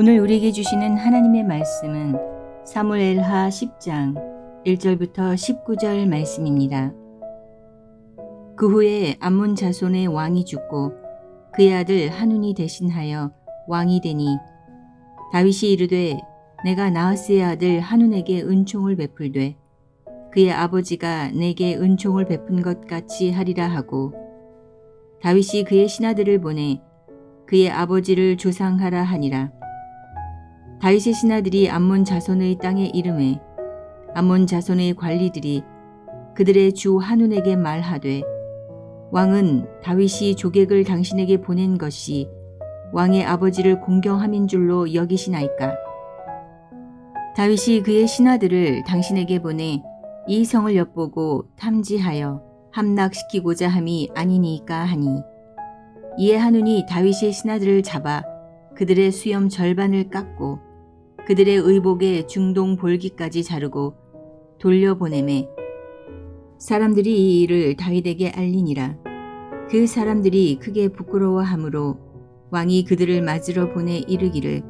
오늘 우리에게 주시는 하나님의 말씀은 사무엘하 10장 1절부터 19절 말씀입니다. 그 후에 암몬 자손의 왕이 죽고 그의 아들 한운이 대신하여 왕이 되니 다윗이 이르되 내가 나하스의 아들 한운에게 은총을 베풀되 그의 아버지가 내게 은총을 베푼 것 같이 하리라 하고 다윗이 그의 신하들을 보내 그의 아버지를 조상하라 하니라 다윗의 신하들이 암몬 자손의 땅에 이름에 암몬 자손의 관리들이 그들의 주 한운에게 말하되 왕은 다윗이 조객을 당신에게 보낸 것이 왕의 아버지를 공경함인 줄로 여기시나이까? 다윗이 그의 신하들을 당신에게 보내 이 성을 엿보고 탐지하여 함락시키고자 함이 아니니까 하니 이에 한운이 다윗의 신하들을 잡아 그들의 수염 절반을 깎고 그들의 의복의 중동 볼기까지 자르고 돌려보내매 사람들이 이 일을 다윗에게 알리니라. 그 사람들이 크게 부끄러워하므로 왕이 그들을 맞으러 보내 이르기를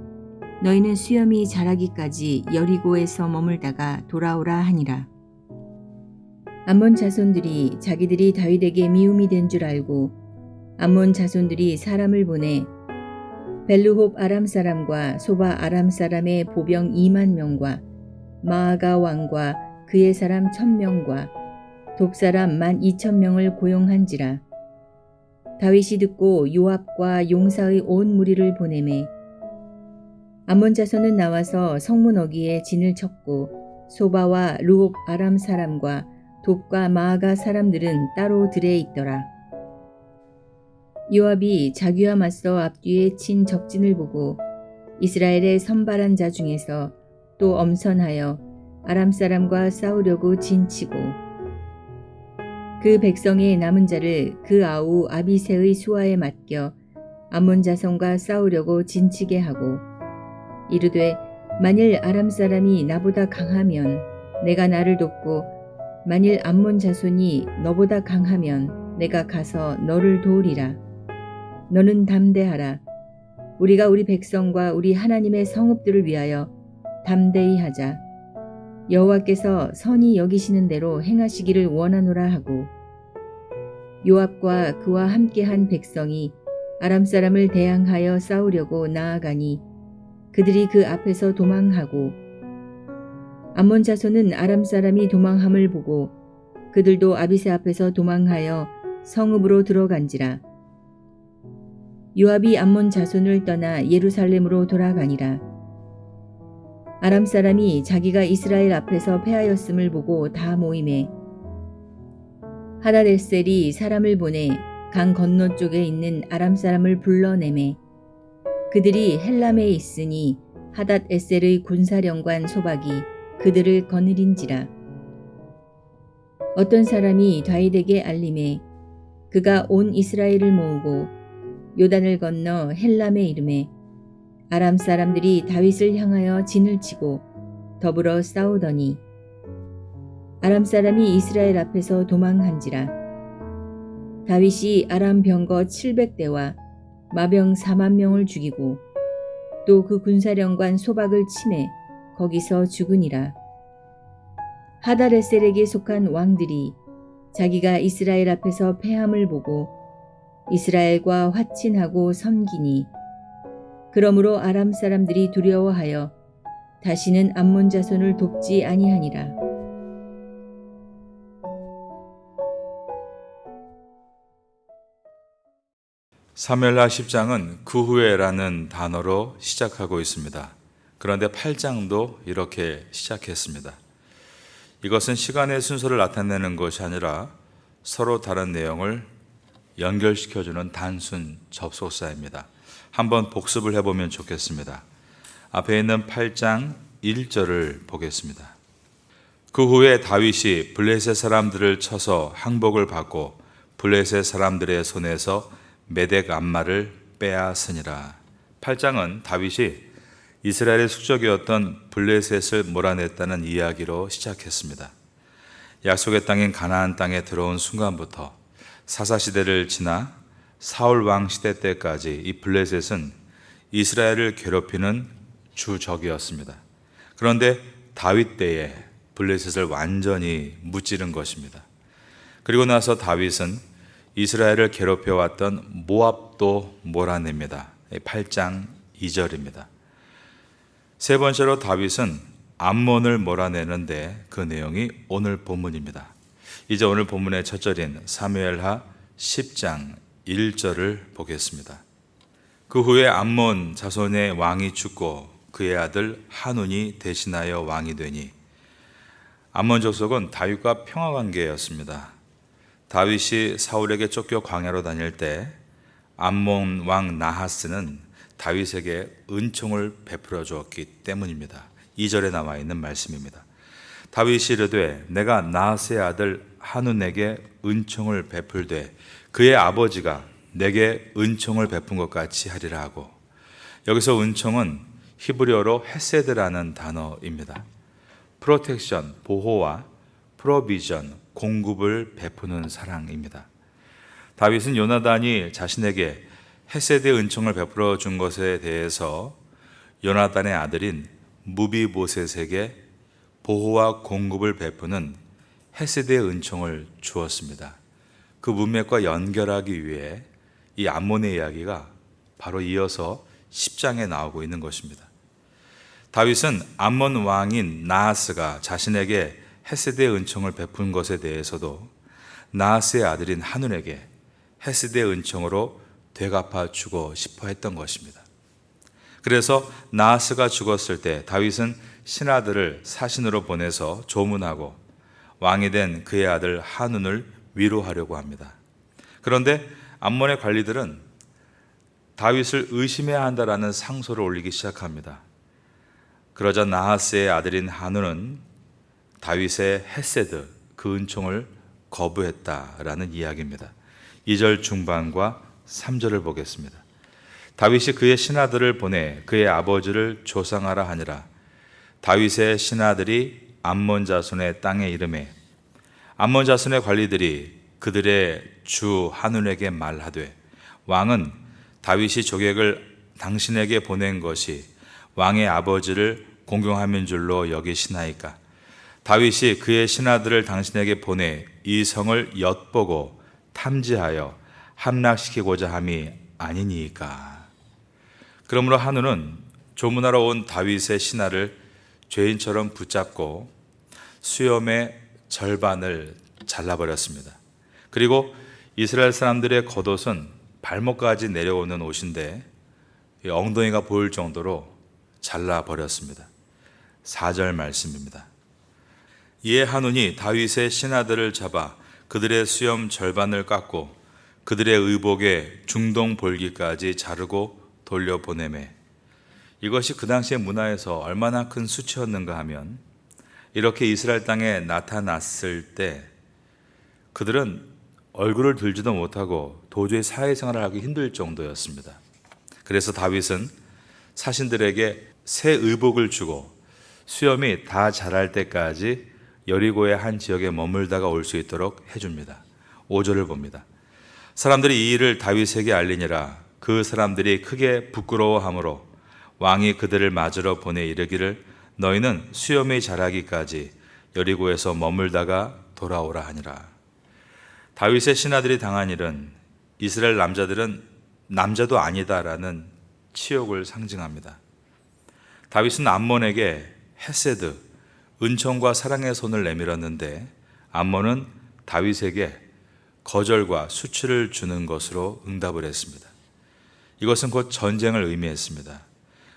너희는 수염이 자라기까지 여리고에서 머물다가 돌아오라 하니라. 암몬 자손들이 자기들이 다윗에게 미움이 된 줄 알고 암몬 자손들이 사람을 보내 벨루홉 아람 사람과 소바 아람 사람의 보병 2만 명과 마아가 왕과 그의 사람 1000명과 돕사람 1만 2천 명을 고용한지라 다윗이 듣고 요압과 용사의 온 무리를 보내매 암몬 자손은 나와서 성문 어기에 진을 쳤고 소바와 루옵 아람 사람과 돕과 마아가 사람들은 따로 들에 있더라. 요압이 자기와 맞서 앞뒤에 친 적진을 보고 이스라엘의 선발한 자 중에서 또 엄선하여 아람 사람과 싸우려고 진치고 그 백성의 남은 자를 그 아우 아비세의 수하에 맡겨 암몬 자손과 싸우려고 진치게 하고 이르되 만일 아람 사람이 나보다 강하면 내가 나를 돕고 만일 암몬 자손이 너보다 강하면 내가 가서 너를 도우리라. 너는 담대하라. 우리가 우리 백성과 우리 하나님의 성읍들을 위하여 담대히 하자. 여호와께서 선이 여기시는 대로 행하시기를 원하노라 하고 요압과 그와 함께한 백성이 아람 사람을 대항하여 싸우려고 나아가니 그들이 그 앞에서 도망하고 암몬 자손은 아람 사람이 도망함을 보고 그들도 아비세 앞에서 도망하여 성읍으로 들어간지라 요압이 암몬 자손을 떠나 예루살렘으로 돌아가니라. 아람 사람이 자기가 이스라엘 앞에서 패하였음을 보고 다 모임에 하다데셀이 사람을 보내 강 건너 쪽에 있는 아람 사람을 불러내매 그들이 헬람에 있으니 하닷 에셀의 군사령관 소박이 그들을 거느린지라. 어떤 사람이 다윗에게 알림해 그가 온 이스라엘을 모으고 요단을 건너 헬람에 이름에 아람 사람들이 다윗을 향하여 진을 치고 더불어 싸우더니 아람 사람이 이스라엘 앞에서 도망한지라. 다윗이 아람 병거 700대와 마병 4만 명을 죽이고 또 그 군사령관 소박을 침해 거기서 죽으니라. 하다레셀에게 속한 왕들이 자기가 이스라엘 앞에서 패함을 보고 이스라엘과 화친하고 섬기니 그러므로 아람 사람들이 두려워하여 다시는 암몬 자손을 돕지 아니하니라. 사무엘하 10장은 그 후에라는 단어로 시작하고 있습니다. 그런데 8장도 이렇게 시작했습니다. 이것은 시간의 순서를 나타내는 것이 아니라 서로 다른 내용을 연결시켜주는 단순 접속사입니다. 한번 복습을 해보면 좋겠습니다. 앞에 있는 8장 1절을 보겠습니다. 그 후에 다윗이 블레셋 사람들을 쳐서 항복을 받고 블레셋 사람들의 손에서 메덱 암마를 빼앗으니라. 8장은 다윗이 이스라엘의 숙적이었던 블레셋을 몰아냈다는 이야기로 시작했습니다. 약속의 땅인 가나안 땅에 들어온 순간부터 사사 시대를 지나 사울 왕 시대 때까지 이 블레셋은 이스라엘을 괴롭히는 주적이었습니다. 그런데 다윗 때에 블레셋을 완전히 무찌른 것입니다. 그리고 나서 다윗은 이스라엘을 괴롭혀 왔던 모압도 몰아냅니다. 8장 2절입니다. 세 번째로 다윗은 암몬을 몰아내는데 그 내용이 오늘 본문입니다. 이제 오늘 본문의 첫 절인 사무엘하 10장 1절을 보겠습니다. 그 후에 암몬 자손의 왕이 죽고 그의 아들 한운이 대신하여 왕이 되니 암몬 족속은 다윗과 평화 관계였습니다. 다윗이 사울에게 쫓겨 광야로 다닐 때 암몬 왕 나하스는 다윗에게 은총을 베풀어 주었기 때문입니다. 2절에 나와 있는 말씀입니다. 다윗이 이르되 내가 나하스의 아들 한운에게 은총을 베풀되 그의 아버지가 내게 은총을 베푼 것 같이 하리라 하고 여기서 은총은 히브리어로 헤세드라는 단어입니다. 프로텍션, 보호와 프로비전, 공급을 베푸는 사랑입니다. 다윗은 요나단이 자신에게 헤세드의 은총을 베풀어 준 것에 대해서 요나단의 아들인 무비보셋에게 보호와 공급을 베푸는 헤세드의 은총을 주었습니다. 그 문맥과 연결하기 위해 이 암몬의 이야기가 바로 이어서 10장에 나오고 있는 것입니다. 다윗은 암몬 왕인 나하스가 자신에게 헤세드의 은총을 베푼 것에 대해서도 나하스의 아들인 하눈에게 헤세드의 은총으로 되갚아 주고 싶어 했던 것입니다. 그래서 나하스가 죽었을 때 다윗은 신하들을 사신으로 보내서 조문하고 왕이 된 그의 아들 한운을 위로하려고 합니다. 그런데 암몬의 관리들은 다윗을 의심해야 한다라는 상소를 올리기 시작합니다. 그러자 나하스의 아들인 한우는 다윗의 헤세드 그 은총을 거부했다라는 이야기입니다. 2절 중반과 3절을 보겠습니다. 다윗이 그의 신하들을 보내 그의 아버지를 조상하라 하니라. 다윗의 신하들이 암몬 자손의 땅에 이름에 암몬 자손의 관리들이 그들의 주 한운에게 말하되 왕은 다윗이 조객을 당신에게 보낸 것이 왕의 아버지를 공경하는 줄로 여기시나이까. 다윗이 그의 신하들을 당신에게 보내 이 성을 엿보고 탐지하여 함락시키고자 함이 아니니까. 그러므로 한우는 조문하러 온 다윗의 신하를 죄인처럼 붙잡고 수염의 절반을 잘라버렸습니다. 그리고 이스라엘 사람들의 겉옷은 발목까지 내려오는 옷인데 엉덩이가 보일 정도로 잘라버렸습니다. 4절 말씀입니다. 이에 한운이 다윗의 신하들을 잡아 그들의 수염 절반을 깎고 그들의 의복의 중동 볼기까지 자르고 돌려보내매 이것이 그 당시의 문화에서 얼마나 큰 수치였는가 하면 이렇게 이스라엘 땅에 나타났을 때 그들은 얼굴을 들지도 못하고 도저히 사회생활을 하기 힘들 정도였습니다. 그래서 다윗은 사신들에게 새 의복을 주고 수염이 다 자랄 때까지 여리고의 한 지역에 머물다가 올 수 있도록 해줍니다. 5절을 봅니다. 사람들이 이 일을 다윗에게 알리니라 그 사람들이 크게 부끄러워하므로 왕이 그들을 맞으러 보내 이르기를 너희는 수염이 자라기까지 여리고에서 머물다가 돌아오라 하니라. 다윗의 신하들이 당한 일은 이스라엘 남자들은 남자도 아니다라는 치욕을 상징합니다. 다윗은 암몬에게 헤세드, 은총과 사랑의 손을 내밀었는데 암몬은 다윗에게 거절과 수치를 주는 것으로 응답을 했습니다. 이것은 곧 전쟁을 의미했습니다.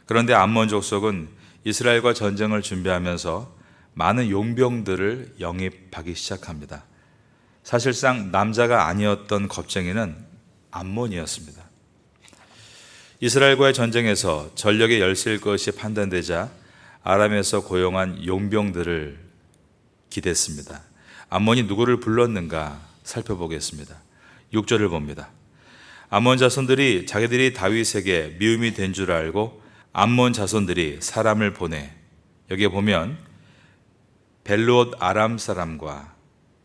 그런데 암몬 족속은 이스라엘과 전쟁을 준비하면서 많은 용병들을 영입하기 시작합니다. 사실상 남자가 아니었던 겁쟁이는 암몬이었습니다. 이스라엘과의 전쟁에서 전력의 열세일 것이 판단되자 아람에서 고용한 용병들을 기댔습니다. 암몬이 누구를 불렀는가 살펴보겠습니다. 6절을 봅니다. 암몬 자손들이 자기들이 다윗에게 미움이 된 줄 알고 암몬 자손들이 사람을 보내 여기에 보면 벨롯 아람 사람과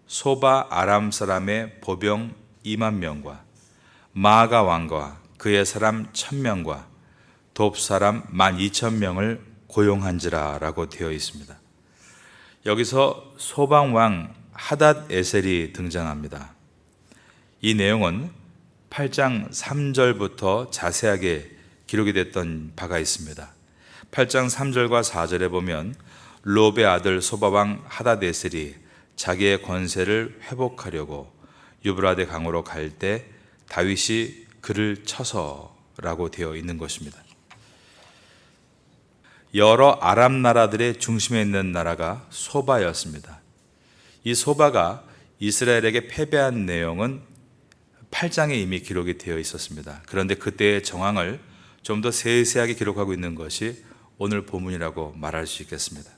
소바 아람 사람의 보병 2만 명과 마가 왕과 그의 사람 1000명과 돕 사람 1만 2천 명을 고용한지라라고 되어 있습니다. 여기서 소방 왕 하닷 에셀이 등장합니다. 이 내용은 8장 3절부터 자세하게 기록이 됐던 바가 있습니다. 8장 3절과 4절에 보면 롭의 아들 소바왕 하다데셀이 자기의 권세를 회복하려고 유브라데 강으로 갈 때 다윗이 그를 쳐서라고 되어 있는 것입니다. 여러 아랍 나라들의 중심에 있는 나라가 소바였습니다. 이 소바가 이스라엘에게 패배한 내용은 8장에 이미 기록이 되어 있었습니다. 그런데 그때의 정황을 좀 더 세세하게 기록하고 있는 것이 오늘 본문이라고 말할 수 있겠습니다.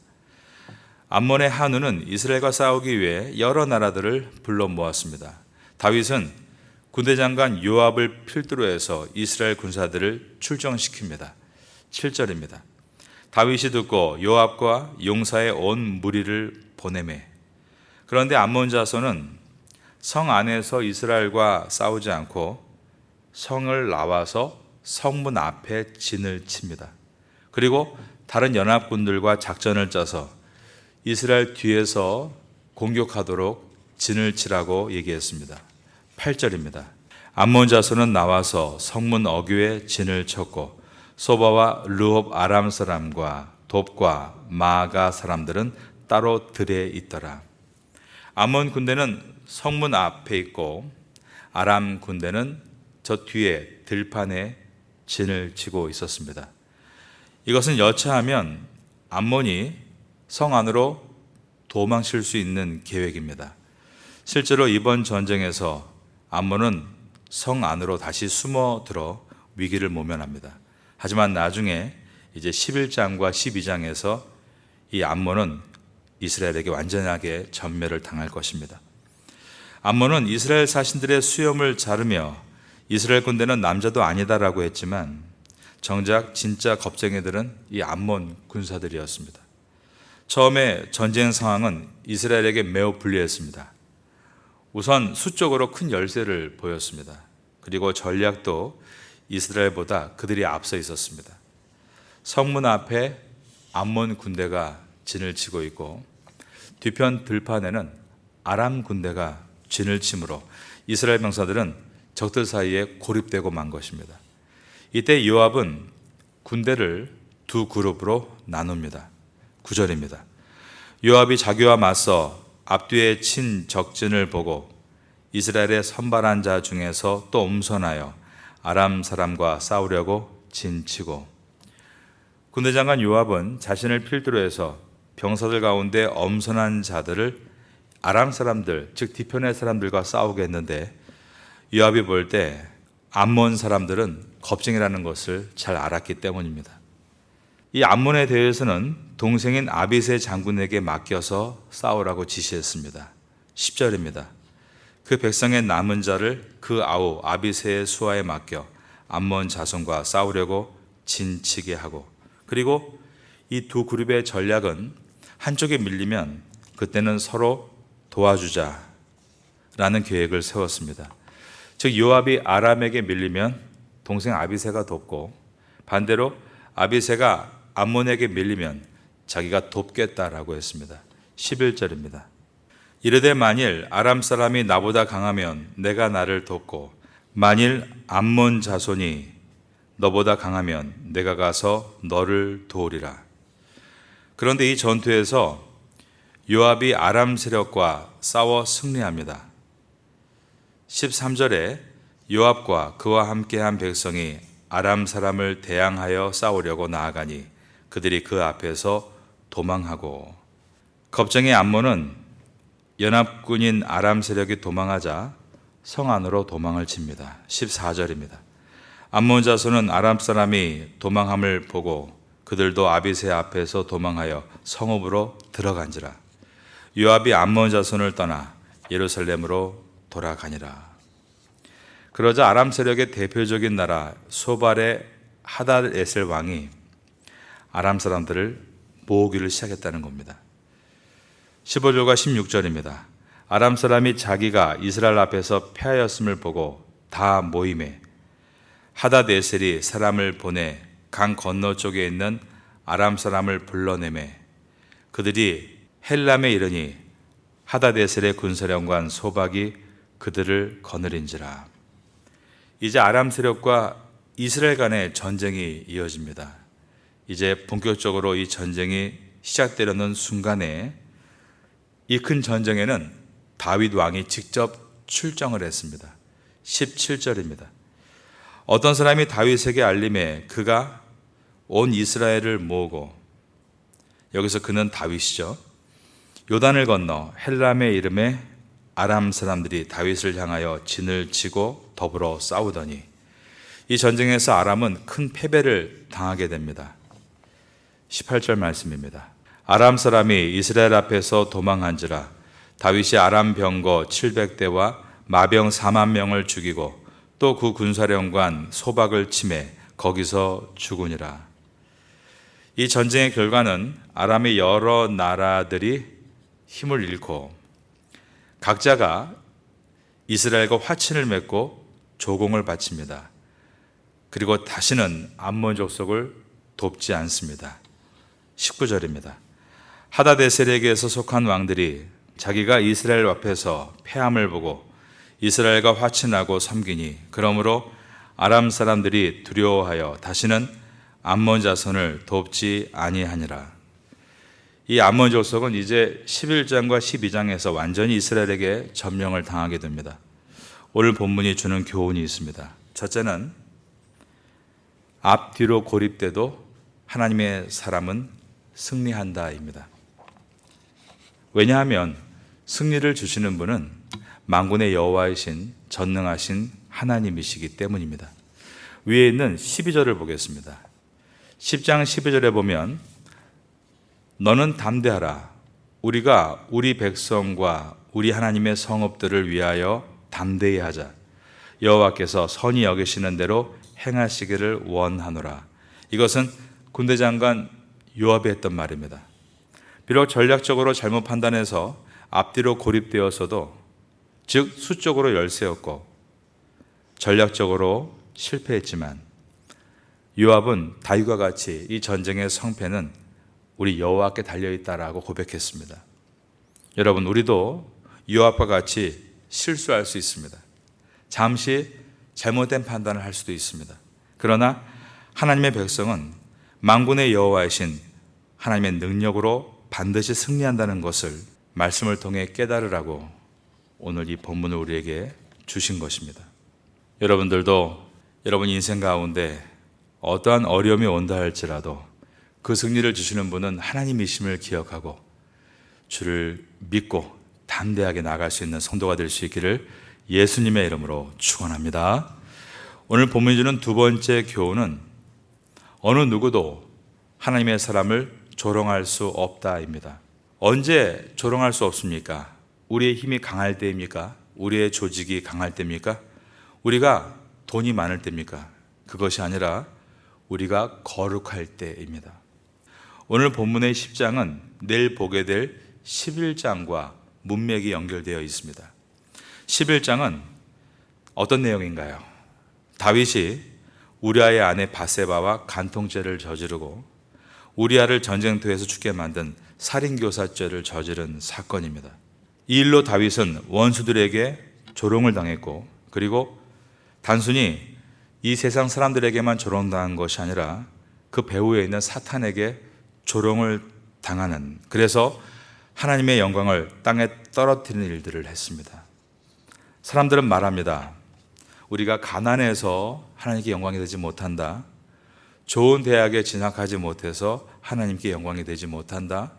암몬의 한우는 이스라엘과 싸우기 위해 여러 나라들을 불러 모았습니다. 다윗은 군대 장관 요압을 필두로 해서 이스라엘 군사들을 출정시킵니다. 7절입니다. 다윗이 듣고 요압과 용사의 온 무리를 보내매 그런데 암몬 자손은 성 안에서 이스라엘과 싸우지 않고 성을 나와서 성문 앞에 진을 칩니다. 그리고 다른 연합군들과 작전을 짜서 이스라엘 뒤에서 공격하도록 진을 치라고 얘기했습니다. 8절입니다. 암몬 자손은 나와서 성문 어귀에 진을 쳤고 소바와 르홉 아람 사람과 돕과 마가 사람들은 따로 들에 있더라. 암몬 군대는 성문 앞에 있고 아람 군대는 저 뒤에 들판에 진을 치고 있었습니다. 이것은 여차하면 암몬이 성 안으로 도망칠 수 있는 계획입니다. 실제로 이번 전쟁에서 암몬은 성 안으로 다시 숨어 들어 위기를 모면합니다. 하지만 나중에 이제 11장과 12장에서 이 암몬은 이스라엘에게 완전하게 전멸을 당할 것입니다. 암몬은 이스라엘 사신들의 수염을 자르며 이스라엘 군대는 남자도 아니다라고 했지만 정작 진짜 겁쟁이들은 이 암몬 군사들이었습니다. 처음에 전쟁 상황은 이스라엘에게 매우 불리했습니다. 우선 수적으로 큰 열세를 보였습니다. 그리고 전략도 이스라엘보다 그들이 앞서 있었습니다. 성문 앞에 암몬 군대가 진을 치고 있고 뒤편 들판에는 아람 군대가 진을 치므로 이스라엘 병사들은 적들 사이에 고립되고 만 것입니다. 이때 요압은 군대를 두 그룹으로 나눕니다. 9절입니다. 요압이 자기와 맞서 앞뒤에 친 적진을 보고 이스라엘의 선발한 자 중에서 또 엄선하여 아람 사람과 싸우려고 진치고 군대 장관 요압은 자신을 필두로 해서 병사들 가운데 엄선한 자들을 아람 사람들 즉 뒤편의 사람들과 싸우게 했는데 요압이 볼 때 암몬 사람들은 겁쟁이라는 것을 잘 알았기 때문입니다. 이 암몬에 대해서는 동생인 아비세 장군에게 맡겨서 싸우라고 지시했습니다. 10절입니다. 그 백성의 남은 자를 그 아우 아비세의 수하에 맡겨 암몬 자손과 싸우려고 진치게 하고 그리고 이 두 그룹의 전략은 한쪽에 밀리면 그때는 서로 도와주자라는 계획을 세웠습니다. 즉 요압이 아람에게 밀리면 동생 아비세가 돕고 반대로 아비세가 암몬에게 밀리면 자기가 돕겠다라고 했습니다. 11절입니다. 이르되 만일 아람 사람이 나보다 강하면 내가 나를 돕고 만일 암몬 자손이 너보다 강하면 내가 가서 너를 도우리라. 그런데 이 전투에서 요압이 아람 세력과 싸워 승리합니다. 13절에 요압과 그와 함께한 백성이 아람 사람을 대항하여 싸우려고 나아가니 그들이 그 앞에서 도망하고 겁쟁이 암몬은 연합군인 아람 세력이 도망하자 성 안으로 도망을 칩니다. 14절입니다. 암몬 자손은 아람 사람이 도망함을 보고 그들도 아비세 앞에서 도망하여 성읍으로 들어간지라. 요압이 암몬 자손을 떠나 예루살렘으로 돌아가니라. 그러자 아람 세력의 대표적인 나라 소발의 하달 에셀 왕이 아람 사람들을 모으기를 시작했다는 겁니다. 15절과 16절입니다. 아람 사람이 자기가 이스라엘 앞에서 패하였음을 보고 다 모임에 하다데셀이 사람을 보내 강 건너 쪽에 있는 아람 사람을 불러내매 그들이 헬람에 이르니 하다데셀의 군사령관 소박이 그들을 거느린지라. 이제 아람 세력과 이스라엘 간의 전쟁이 이어집니다. 이제 본격적으로 이 전쟁이 시작되려는 순간에 이 큰 전쟁에는 다윗 왕이 직접 출정을 했습니다. 17절입니다. 어떤 사람이 다윗에게 알림해 그가 온 이스라엘을 모으고 여기서 그는 다윗이죠. 요단을 건너 헬람의 이름에 아람 사람들이 다윗을 향하여 진을 치고 더불어 싸우더니 이 전쟁에서 아람은 큰 패배를 당하게 됩니다. 18절 말씀입니다. 아람 사람이 이스라엘 앞에서 도망한지라 다윗이 아람 병거 700대와 마병 4만 명을 죽이고 또 그 군사령관 소박을 침해 거기서 죽으니라. 이 전쟁의 결과는 아람의 여러 나라들이 힘을 잃고 각자가 이스라엘과 화친을 맺고 조공을 바칩니다. 그리고 다시는 암몬 족속을 돕지 않습니다. 19절입니다. 하다데셀에게서 속한 왕들이 자기가 이스라엘 앞에서 패함을 보고 이스라엘과 화친하고 섬기니 그러므로 아람 사람들이 두려워하여 다시는 암몬 자손을 돕지 아니하니라. 이 암몬 족속은 이제 11장과 12장에서 완전히 이스라엘에게 점령을 당하게 됩니다. 오늘 본문이 주는 교훈이 있습니다. 첫째는 앞뒤로 고립돼도 하나님의 사람은 승리한다입니다. 왜냐하면 승리를 주시는 분은 만군의 여호와이신 전능하신 하나님이시기 때문입니다. 위에 있는 12절을 보겠습니다. 10장 12절에 보면 너는 담대하라. 우리가 우리 백성과 우리 하나님의 성읍들을 위하여 담대히 하자. 여호와께서 선히 여기시는 대로 행하시기를 원하노라. 이것은 군대 장관 요압이 했던 말입니다. 비록 전략적으로 잘못 판단해서 앞뒤로 고립되었어도 즉 수적으로 열세였고 전략적으로 실패했지만 요압은 다윗과 같이 이 전쟁의 성패는 우리 여호와께 달려 있다라고 고백했습니다. 여러분 우리도 요압과 같이 실수할 수 있습니다. 잠시 잘못된 판단을 할 수도 있습니다. 그러나 하나님의 백성은 만군의 여호와이신 하나님의 능력으로 반드시 승리한다는 것을 말씀을 통해 깨달으라고 오늘 이 본문을 우리에게 주신 것입니다. 여러분들도 여러분 인생 가운데 어떠한 어려움이 온다 할지라도 그 승리를 주시는 분은 하나님이심을 기억하고 주를 믿고 담대하게 나갈 수 있는 성도가 될 수 있기를 예수님의 이름으로 축원합니다. 오늘 본문이 주는 두 번째 교훈은 어느 누구도 하나님의 사람을 조롱할 수 없다입니다. 언제 조롱할 수 없습니까? 우리의 힘이 강할 때입니까? 우리의 조직이 강할 때입니까? 우리가 돈이 많을 때입니까? 그것이 아니라 우리가 거룩할 때입니다. 오늘 본문의 10장은 내일 보게 될 11장과 문맥이 연결되어 있습니다. 11장은 어떤 내용인가요? 다윗이 우리아의 아내 바세바와 간통죄를 저지르고 우리아를 전쟁터에서 죽게 만든 살인교사죄를 저지른 사건입니다. 이 일로 다윗은 원수들에게 조롱을 당했고 그리고 단순히 이 세상 사람들에게만 조롱당한 것이 아니라 그 배후에 있는 사탄에게 조롱을 당하는 그래서 하나님의 영광을 땅에 떨어뜨리는 일들을 했습니다. 사람들은 말합니다. 우리가 가난해서 하나님께 영광이 되지 못한다. 좋은 대학에 진학하지 못해서 하나님께 영광이 되지 못한다.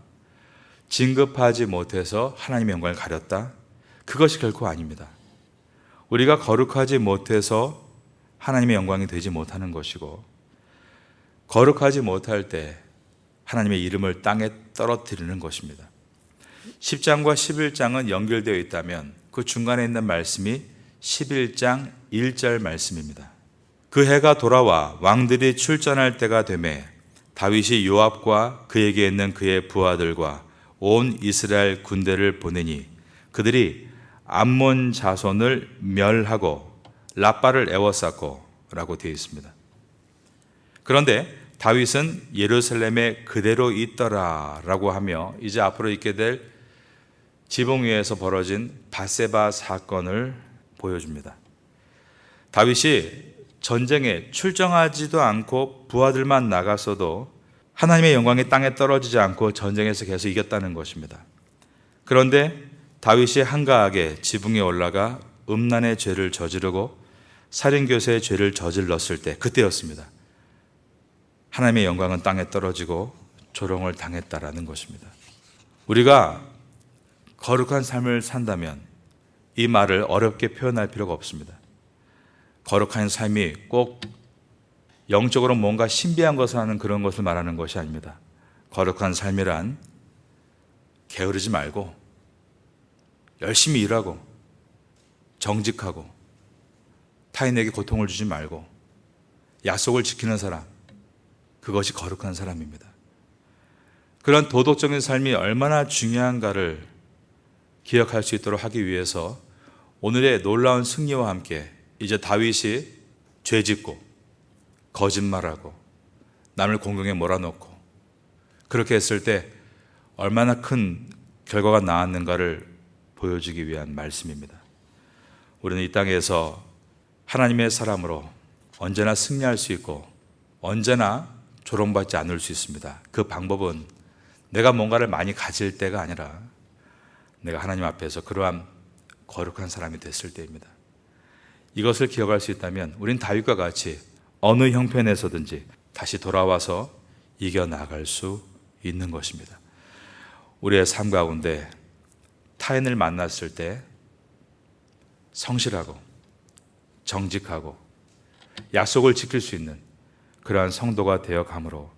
진급하지 못해서 하나님의 영광을 가렸다. 그것이 결코 아닙니다. 우리가 거룩하지 못해서 하나님의 영광이 되지 못하는 것이고, 거룩하지 못할 때 하나님의 이름을 땅에 떨어뜨리는 것입니다. 10장과 11장은 연결되어 있다면 그 중간에 있는 말씀이 11장 1절 말씀입니다. 그 해가 돌아와 왕들이 출전할 때가 되매 다윗이 요압과 그에게 있는 그의 부하들과 온 이스라엘 군대를 보내니 그들이 암몬 자손을 멸하고 라빠를 에워쌌고 라고 되어 있습니다. 그런데 다윗은 예루살렘에 그대로 있더라라고 하며 이제 앞으로 있게 될 지붕 위에서 벌어진 바세바 사건을 보여줍니다. 다윗이 전쟁에 출정하지도 않고 부하들만 나갔어도 하나님의 영광이 땅에 떨어지지 않고 전쟁에서 계속 이겼다는 것입니다. 그런데 다윗이 한가하게 지붕에 올라가 음란의 죄를 저지르고 살인교사의 죄를 저질렀을 때 그때였습니다. 하나님의 영광은 땅에 떨어지고 조롱을 당했다라는 것입니다. 우리가 거룩한 삶을 산다면 이 말을 어렵게 표현할 필요가 없습니다. 거룩한 삶이 꼭 영적으로 뭔가 신비한 것을 하는 그런 것을 말하는 것이 아닙니다. 거룩한 삶이란 게으르지 말고 열심히 일하고 정직하고 타인에게 고통을 주지 말고 약속을 지키는 사람 그것이 거룩한 사람입니다. 그런 도덕적인 삶이 얼마나 중요한가를 기억할 수 있도록 하기 위해서 오늘의 놀라운 승리와 함께 이제 다윗이 죄 짓고 거짓말하고 남을 공경에 몰아넣고 그렇게 했을 때 얼마나 큰 결과가 나왔는가를 보여주기 위한 말씀입니다. 우리는 이 땅에서 하나님의 사람으로 언제나 승리할 수 있고 언제나 조롱받지 않을 수 있습니다. 그 방법은 내가 뭔가를 많이 가질 때가 아니라 내가 하나님 앞에서 그러한 거룩한 사람이 됐을 때입니다. 이것을 기억할 수 있다면 우린 다윗과 같이 어느 형편에서든지 다시 돌아와서 이겨나갈 수 있는 것입니다. 우리의 삶 가운데 타인을 만났을 때 성실하고 정직하고 약속을 지킬 수 있는 그러한 성도가 되어 감으로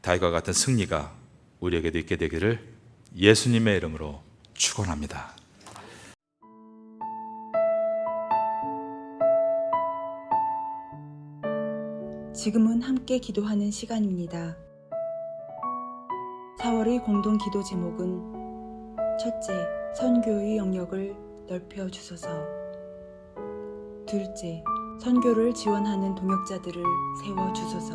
다윗과 같은 승리가 우리에게도 있게 되기를 예수님의 이름으로 축원합니다. 지금은 함께 기도하는 시간입니다. 4월의 공동 기도 제목은 첫째, 선교의 영역을 넓혀 주소서. 둘째, 선교를 지원하는 동역자들을 세워 주소서.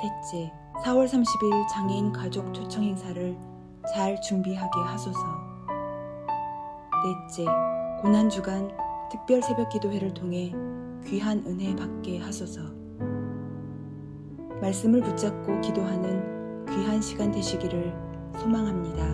셋째, 4월 30일 장애인 가족 초청 행사를 잘 준비하게 하소서. 넷째, 고난 주간 특별 새벽 기도회를 통해 귀한 은혜 받게 하소서. 말씀을 붙잡고 기도하는 귀한 시간 되시기를 소망합니다.